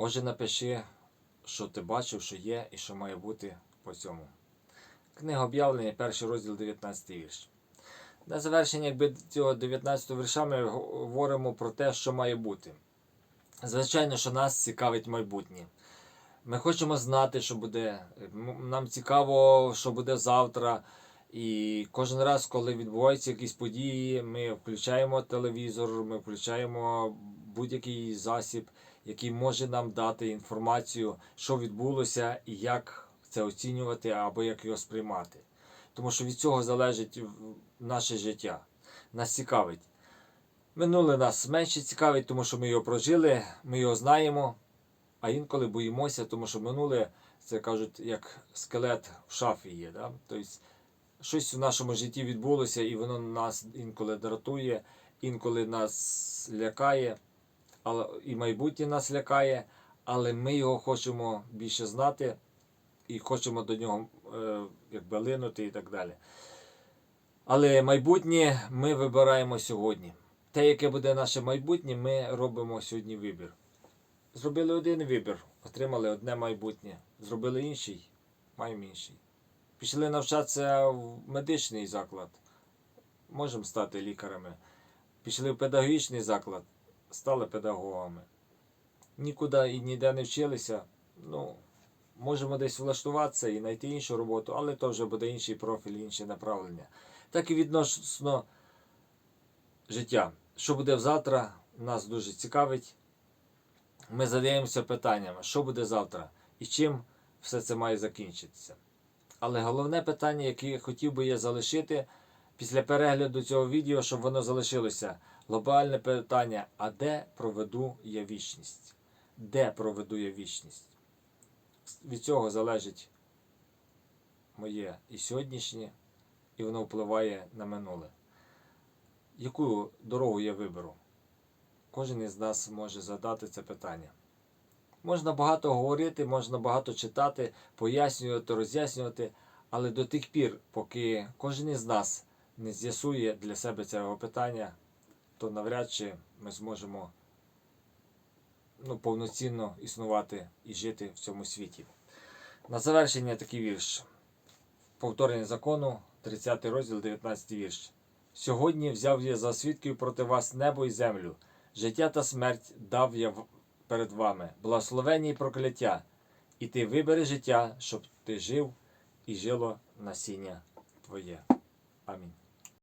Отже, напиши, що ти бачив, що є і що має бути по цьому. Книга об'явлення, перший розділ, 19 вірш. На завершення якби, цього 19 вірша ми говоримо про те, що має бути. Звичайно, що нас цікавить майбутнє. Ми хочемо знати, що буде. Нам цікаво, що буде завтра. І кожен раз, коли відбуваються якісь події, ми включаємо телевізор, ми включаємо будь-який засіб, який може нам дати інформацію, що відбулося і як це оцінювати або як його сприймати. Тому що від цього залежить наше життя. Нас цікавить. Минуле нас менше цікавить, тому що ми його прожили, ми його знаємо, а інколи боїмося, тому що минуле, це кажуть, як скелет в шафі є. Да? Тобто щось в нашому житті відбулося, і воно нас інколи дратує, інколи нас лякає, і майбутнє нас лякає, але ми його хочемо більше знати і хочемо до нього е, якби линути і так далі. Але майбутнє ми вибираємо сьогодні. Те, яке буде наше майбутнє, ми робимо сьогодні вибір. Зробили один вибір, отримали одне майбутнє. Зробили інший, маємо інший. Пішли навчатися в медичний заклад, можемо стати лікарями. Пішли в педагогічний заклад, стали педагогами. Нікуди і ніде не вчилися. Ну, можемо десь влаштуватися і знайти іншу роботу, але то вже буде інший профіль, інше направлення. Так і відносно життя. Що буде завтра, нас дуже цікавить. Ми задаємося питаннями, що буде завтра і чим все це має закінчитися. Але головне питання, яке я хотів би я залишити після перегляду цього відео, щоб воно залишилося. Глобальне питання: а де проведу я вічність? Де проведу я вічність? Від цього залежить моє і сьогоднішнє, і воно впливає на минуле. Яку дорогу я виберу? Кожен із нас може задати це питання. Можна багато говорити, можна багато читати, пояснювати, роз'яснювати, але до тих пір, поки кожен із нас не з'ясує для себе цього питання, то навряд чи ми зможемо ну, повноцінно існувати і жити в цьому світі. На завершення такий вірш. Повторення закону, 30 розділ, 19 вірш. Сьогодні взяв я за свідків проти вас небо і землю. Життя та смерть дав я перед вами, благословення і прокляття. І ти вибери життя, щоб ти жив і жило насіння твоє. Амінь.